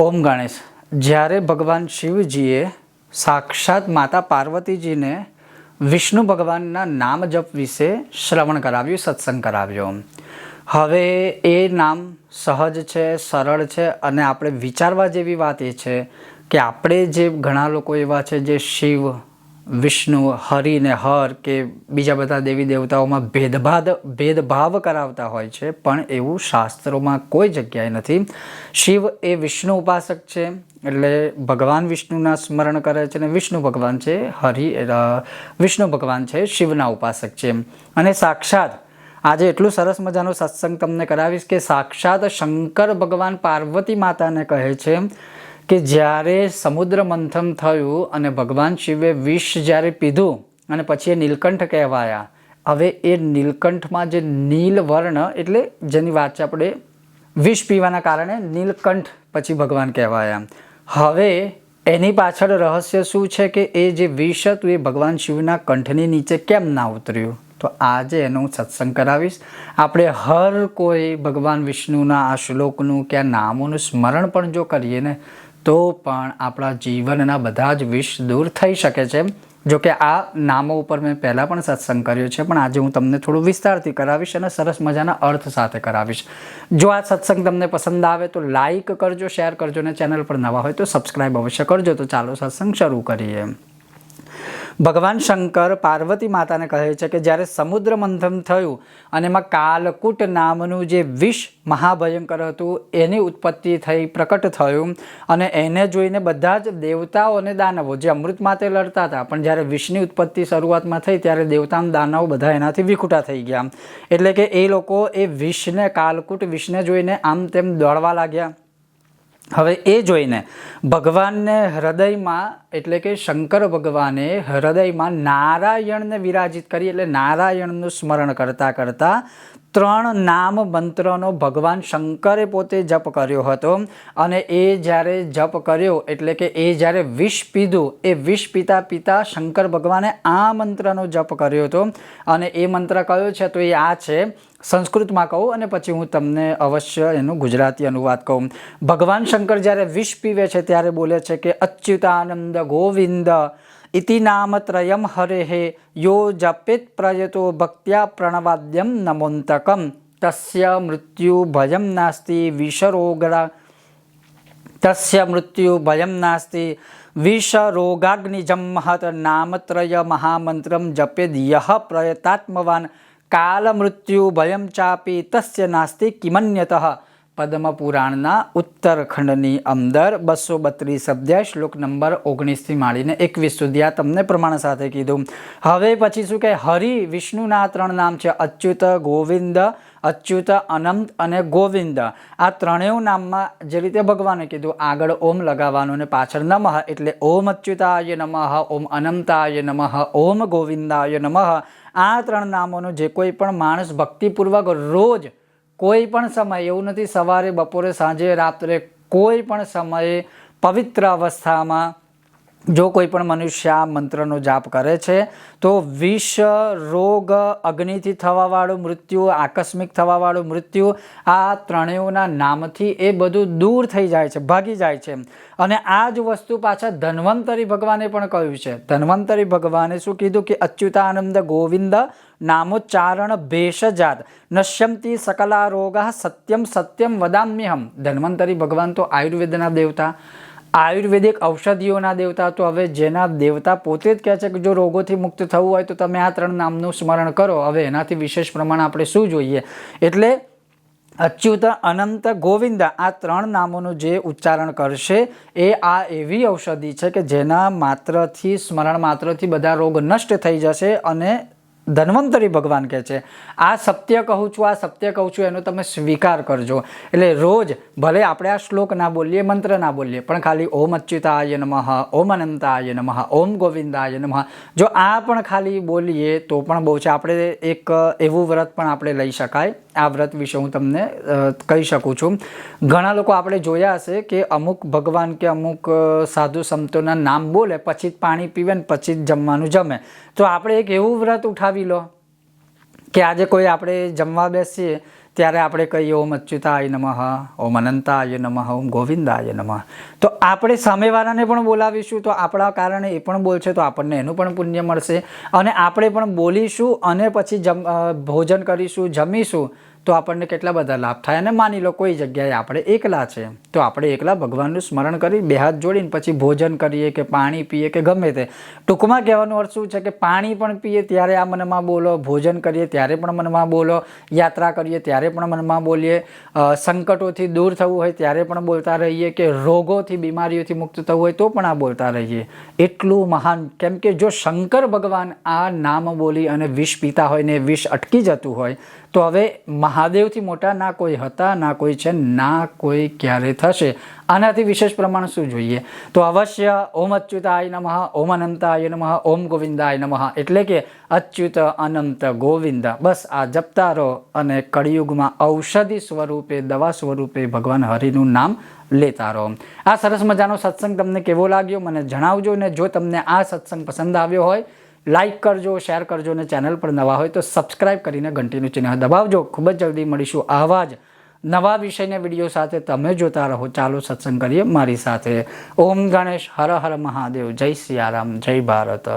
ઓમ ગણેશ. જ્યારે ભગવાન શિવજીએ સાક્ષાત માતા પાર્વતીજીને વિષ્ણુ ભગવાનના નામ જપ વિશે શ્રવણ કરાવ્યું, સત્સંગ કરાવ્યો. હવે એ નામ સહજ છે, સરળ છે અને આપણે વિચારવા જેવી વાત એ છે કે આપણે જે ઘણા લોકો એવા છે જે શિવ વિષ્ણુ, હરિ ને હર કે બીજા બધા દેવી દેવતાઓમાં ભેદભાદ, ભેદભાવ કરાવતા હોય છે. પણ એવું શાસ્ત્રોમાં કોઈ જગ્યાએ નથી. શિવ એ વિષ્ણુ ઉપાસક છે, એટલે ભગવાન વિષ્ણુના સ્મરણ કરે છે અને વિષ્ણુ ભગવાન છે, હરિ વિષ્ણુ ભગવાન છે, શિવના ઉપાસક છે. અને સાક્ષાત, આજે એટલું સરસ મજાનો સત્સંગ તમને કરાવીશ કે સાક્ષાત શંકર ભગવાન પાર્વતી માતાને કહે છે કે જ્યારે સમુદ્ર મંથન થયું અને ભગવાન શિવે વિષ જ્યારે પીધું અને પછી એ નીલકંઠ કહેવાયા, હવે એ નીલકંઠમાં જે નીલ વર્ણ એટલે જેની વાત છે આપણે વિષ પીવાના કારણે નીલકંઠ પછી ભગવાન કહેવાયા. હવે એની પાછળ રહસ્ય શું છે કે એ જે વિષ હતું એ ભગવાન શિવના કંઠની નીચે કેમ ના ઉતર્યું? તો આજે એનો હું સત્સંગ કરાવીશ. આપણે હર કોઈ ભગવાન વિષ્ણુના આ શ્લોકનું કે આ નામોનું સ્મરણ પણ જો કરીએ ને તો પણ આપણા જીવનના બધા જ વિષ દૂર થઈ શકે છે. જો કે આ નામો ઉપર મેં પહેલાં પણ સત્સંગ કર્યો છે, પણ આજે હું તમને થોડું વિસ્તારથી કરાવીશ અને સરસ મજાના અર્થ સાથે કરાવીશ. જો આ સત્સંગ તમને પસંદ આવે તો લાઈક કરજો, શેર કરજો અને ચેનલ પર નવા હોય તો સબસ્ક્રાઈબ અવશ્ય કરજો. તો ચાલો સત્સંગ શરૂ કરીએ. ભગવાન શંકર પાર્વતી માતાને કહે છે કે જ્યારે સમુદ્ર મંથન થયું અને એમાં કાલકૂટ નામનું જે વિષ મહાભયંકર હતું, એની ઉત્પત્તિ થઈ, પ્રકટ થયું અને એને જોઈને બધા જ દેવતાઓ અને દાનવો, જે અમૃત માટે લડતા હતા, પણ જ્યારે વિષની ઉત્પત્તિ શરૂઆતમાં થઈ ત્યારે દેવતા અને દાનવો બધા એનાથી વિખૂટા થઈ ગયા. એટલે કે એ લોકો એ વિષને, કાલકૂટ વિષને જોઈને આમ તેમ દોડવા લાગ્યા. હવે એ જોઈને ભગવાનને હૃદયમાં, એટલે કે શંકર ભગવાને હૃદયમાં નારાયણને વિરાજિત કરી, એટલે નારાયણનું સ્મરણ કરતાં કરતાં ત્રણ નામ મંત્રનો ભગવાન શંકરે પોતે જપ કર્યો હતો. અને એ જ્યારે જપ કર્યો, એટલે કે એ જ્યારે વિષ પીધું, એ વિષ પીતા પીતા શંકર ભગવાને આ મંત્રનો જપ કર્યો હતો. અને એ મંત્ર કયો છે તો એ આ છે. સંસ્કૃતમાં કહું અને પછી હું તમને અવશ્ય એનું ગુજરાતી અનુવાદ કહું. ભગવાન શંકર જ્યારે વિષ પીવે છે ત્યારે બોલે છે કે અચ્યુતાનંદ ગોવિંદ ઇતિ નામત્રયમ હરેહે યો જપેત પ્રયતો ભક્ત્યા પ્રણવાદ્યમ નમોંતકમ તસ્ય મૃત્યુ ભયમ નાસ્તિ વિષરોગરા તસ્ય મૃત્યુ ભયમ નાસ્તિ વિષરોગાગ્નિજમ મહત નામત્રય મહામંત્રમ જપેદ યહ પ્રયતાત્મવાન કાલમૃત્યુ ભયમ ચાપી તસ્ય નાસ્તિ કિમન્યતઃ પદ્મપુરાણના ઉત્તરખંડની અંદર બસો બત્રીસ અધ્યાય શ્લોક નંબર ઓગણીસથી માંડીને એકવીસ સુધી આ તમને પ્રમાણ સાથે કીધું. હવે પછી શું કે હરિ વિષ્ણુના ત્રણ નામ છે, અચ્યુત, ગોવિંદ, અચ્યુત, અનંત અને ગોવિંદ. આ ત્રણેય નામમાં જે રીતે ભગવાને કીધું, આગળ ઓમ લગાવવાનું ને પાછળ નમઃ એટલે ઓમ અચ્યુતાય નમઃ, ઓમ અનંતાય નમઃ, ઓમ ગોવિંદાય નમઃ. આ ત્રણ નામોનો જે કોઈ પણ માણસ ભક્તિપૂર્વક રોજ કોઈ પણ સમયે એવું નથી સવારે બપોરે સાંજે રાત્રે કોઈ પણ સમયે પવિત્ર અવસ્થામાં જો કોઈ પણ મનુષ્ય આ મંત્રનો જાપ કરે છે, તો વિષ, રોગ, અગ્નિથી થવાવાળું મૃત્યુ, આકસ્મિક થવાવાળું મૃત્યુ, આ ત્રણેયના નામથી એ બધું દૂર થઈ જાય છે, ભાગી જાય છે. અને આ જ વસ્તુ પાછા ધન્વંતરી ભગવાને પણ કહ્યું છે. ધન્વંતરી ભગવાને શું કીધું કે અચ્યુતાનંદ ગોવિંદ નામોચ્ચારણ ભેષજાત નશ્યમતી સકલા રોગા સત્યમ સત્યમ વદામ્યહમ. ધન્વંતરી ભગવાન તો આયુર્વેદના દેવતા. આયુર્વેદિક ઔષધિઓના દેવતા, તો હવે જેના દેવતા પોતે જ કહે છે કે જો રોગોથી મુક્ત થવું હોય તો તમે આ ત્રણ નામનું સ્મરણ કરો. હવે એનાથી વિશેષ પ્રમાણ આપણે શું જોઈએ? એટલે અચ્યુત, અનંત, ગોવિંદ આ ત્રણ નામોનું જે ઉચ્ચારણ કરશે એ આ એવી ઔષધિ છે કે જેના માત્રથી, સ્મરણ માત્રથી બધા રોગ નષ્ટ થઈ જશે અને ધન્વંતરી ભગવાન કહે છે, આ સત્ય કહું છું, આ સત્ય કહું છું, એનો તમે સ્વીકાર કરજો. એટલે રોજ ભલે આપણે આ શ્લોક ના બોલીએ, મંત્ર ના બોલીએ, પણ ખાલી ઓમ અચ્યુતાય નમઃ, ઓમ અનંતાય નમઃ, ઓમ ગોવિંદાય નમઃ, જો આ પણ ખાલી બોલીએ, તો પણ બહુ છે. આપણે એક એવું વ્રત પણ આપણે લઈ શકાય. આ વ્રત વિશે હું તમને કહી શકું છું. ઘણા લોકો આપણે જોયા હશે કે અમુક ભગવાન કે અમુક સાધુ સંતોના નામ બોલે, પછી જ પાણી પીવે ને પછી જ જમવાનું જમે. તો આપણે એક એવું વ્રત ઉઠાવી લો કે આજે કોઈ આપણે જમવા બેસીએ, ત્યારે આપણે કહીએ, ઓમ અચ્યુતાય નમઃ, ઓમ અનંતાય નમઃ, ઓમ ગોવિંદાય નમઃ. તો આપણે સામેવાળાને પણ બોલાવીશું, તો આપણા કારણે એ પણ બોલશે, તો આપણને એનું પણ પુણ્ય મળશે. અને આપણે પણ બોલીશું અને પછી જમ ભોજન કરીશું, જમીશું, તો આપણને કેટલા બધા લાભ થાય? અને માની લો કોઈ જગ્યાએ આપણે એકલા છે. તો આપણે એકલા ભગવાનનું સ્મરણ કરી બે હાથ જોડીને પછી ભોજન કરીએ કે પાણી પીએ કે ગમે તે. ટૂંકમાં કહેવાનો અર્થ શું છે કે પાણી પણ પીએ ત્યારે આ મનમાં બોલો, ભોજન કરીએ ત્યારે પણ મનમાં બોલો, યાત્રા કરીએ ત્યારે પણ મનમાં બોલીએ. સંકટોથી દૂર થવું હોય ત્યારે પણ બોલતા રહીએ કે રોગોથી, બીમારીઓથી મુક્ત થવું હોય તો પણ આ બોલતા રહીએ. એટલું મહાન, કેમ કે જો શંકર ભગવાન આ નામ બોલી અને વિષ પીતા હોય ને વિષ અટકી જતું હોય, તો હવે મહાદેવથી મોટા ના કોઈ હતા, ના કોઈ છે, ના કોઈ ક્યારે થશે. આનાથી વિશેષ પ્રમાણ શું જોઈએ? તો અવશ્ય ઓમ અચ્યુતાય નમઃ, ઓમ અનંતાય નમઃ, ઓમ ગોવિંદાય નમઃ. એટલે કે અચ્યુત અનંત ગોવિંદ. બસ આ જપતા રહો અને કળિયુગમાં ઔષધિ સ્વરૂપે, દવા સ્વરૂપે ભગવાન હરિનું નામ લેતા રહો આ સરસ મજાનો સત્સંગ તમને કેવો લાગ્યો? મને જણાવજો ને જો તમને આ સત્સંગ પસંદ આવ્યો હોય, લાઈક કરજો, શેર કરજો અને ચેનલ પર નવા હોય તો સબસ્ક્રાઇબ કરીને ઘંટીનું ચિહ્ન દબાવજો. ખૂબ જ જલ્દી મળીશું આવા જ નવા વિષયના વીડિયો સાથે તમે જોતા રહો. ચાલો સત્સંગ કરીએ મારી સાથે. ઓમ ગણેશ હર હર મહાદેવ. જય સિયારામ. જય ભારત.